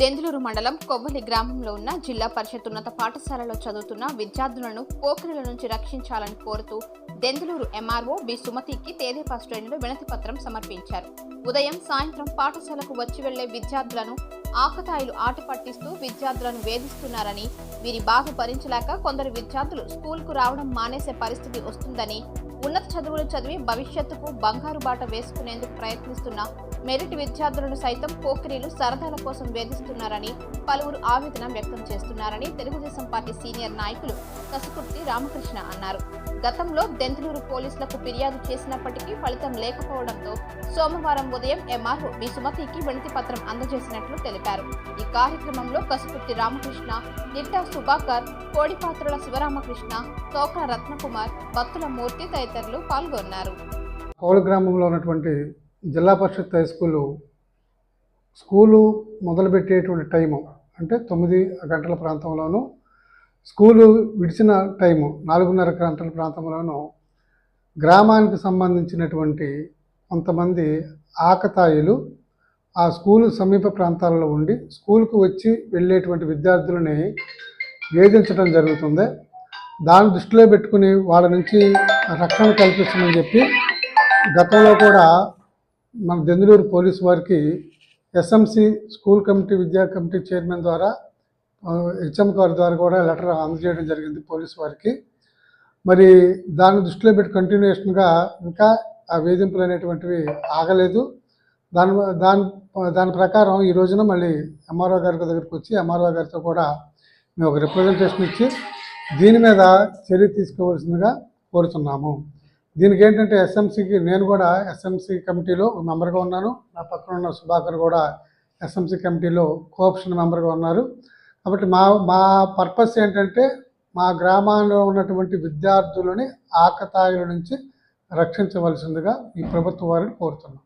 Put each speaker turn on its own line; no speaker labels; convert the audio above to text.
దెందులూరు మండలం కొవ్వలి గ్రామంలో ఉన్న జిల్లా పరిషత్ ఉన్నత పాఠశాలలో చదువుతున్న విద్యార్థులను పోకిరిల నుంచి రక్షించాలని కోరుతూ దెందులూరు ఎంఆర్ఓ బి సుమతికి తేదేపా శ్రేణులు వినతి పత్రం సమర్పించారు. ఉదయం సాయంత్రం పాఠశాలకు వచ్చి వెళ్ళే విద్యార్థులను ఆకతాయిలు ఆట పట్టిస్తూ విద్యార్థులను వేధిస్తున్నారని వీరి బాధ భరించలేక కొందరు విద్యార్థులు స్కూల్కు రావడం మానేసే పరిస్థితి వస్తుందని ఉన్నత చదువులు చదివి భవిష్యత్తుకు బంగారు బాట వేసుకునేందుకు ప్రయత్నిస్తున్న మెరిట్ విద్యార్థులను సైతం పోకిరీలు సరదాల కోసం వేధిస్తున్నారని పలువురు ఆవేదన వ్యక్తం చేస్తున్నారని తెలుగుదేశం పార్టీ సీనియర్ నాయకులు కసుకుర్తి రామకృష్ణ అన్నారు. గతంలో దెంతులూరు పోలీసులకు ఫిర్యాదు చేసినప్పటికీ ఫలితం లేకపోవడంతో సోమవారం ఉదయం ఎంఆర్ఓ బి సుమతికి వినతి పత్రం అందజేసినట్లు తెలిపారు. ఈ కార్యక్రమంలో కసుకుర్తి రామకృష్ణ నిట్టా సుభాకర్ కోడిపాత్రుల శివరామకృష్ణ తోక రత్నకుమార్ భక్తుల మూర్తి తదితరులు పాల్గొన్నారు.
కౌలు గ్రామంలో ఉన్నటువంటి Zilla Parishad high school school మొదలుపెట్టేటువంటి time అంటే తొమ్మిది గంటల ప్రాంతంలోనూ స్కూలు విడిచిన టైము నాలుగున్నర గంటల ప్రాంతంలోనూ గ్రామానికి సంబంధించినటువంటి కొంతమంది ఆకతాయిలు ఆ స్కూలు సమీప ప్రాంతాలలో ఉండి స్కూల్కు వచ్చి వెళ్ళేటువంటి విద్యార్థులని వేధించడం జరుగుతుంది. దాన్ని దృష్టిలో పెట్టుకుని వాళ్ళ నుంచి రక్షణ కల్పిస్తుందని చెప్పి గతంలో కూడా మన దెందులూరు పోలీస్ వారికి ఎస్ఎంసి స్కూల్ కమిటీ విద్యా కమిటీ చైర్మన్ ద్వారా హెచ్ఎం గారి ద్వారా కూడా లెటర్ అందజేయడం జరిగింది పోలీస్ వారికి. మరి దాన్ని దృష్టిలో పెట్టి కంటిన్యూషన్గా ఇంకా ఆ వేధింపులు అనేటువంటివి ఆగలేదు. దాని దాని దాని ప్రకారం ఈ రోజున మళ్ళీ ఎంఆర్ఓ గారి దగ్గరికి వచ్చి ఎంఆర్ఓ గారితో కూడా మేము ఒక రిప్రజెంటేషన్ ఇచ్చి దీని మీద చర్య తీసుకోవాల్సిందిగా కోరుతున్నాము. దీనికి ఏంటంటే ఎస్ఎంసీకి నేను కూడా ఎస్ఎంసీ కమిటీలో మెంబర్గా ఉన్నాను. నా పక్కన ఉన్న సుధాకర్ కూడా ఎస్ఎంసీ కమిటీలో కోఆప్షన్ మెంబర్గా ఉన్నారు. కాబట్టి మా మా పర్పస్ ఏంటంటే మా గ్రామాల్లో ఉన్నటువంటి విద్యార్థులని ఆకతాయిల నుంచి రక్షించవలసిందిగా ఈ ప్రభుత్వ వారిని కోరుతున్నాం.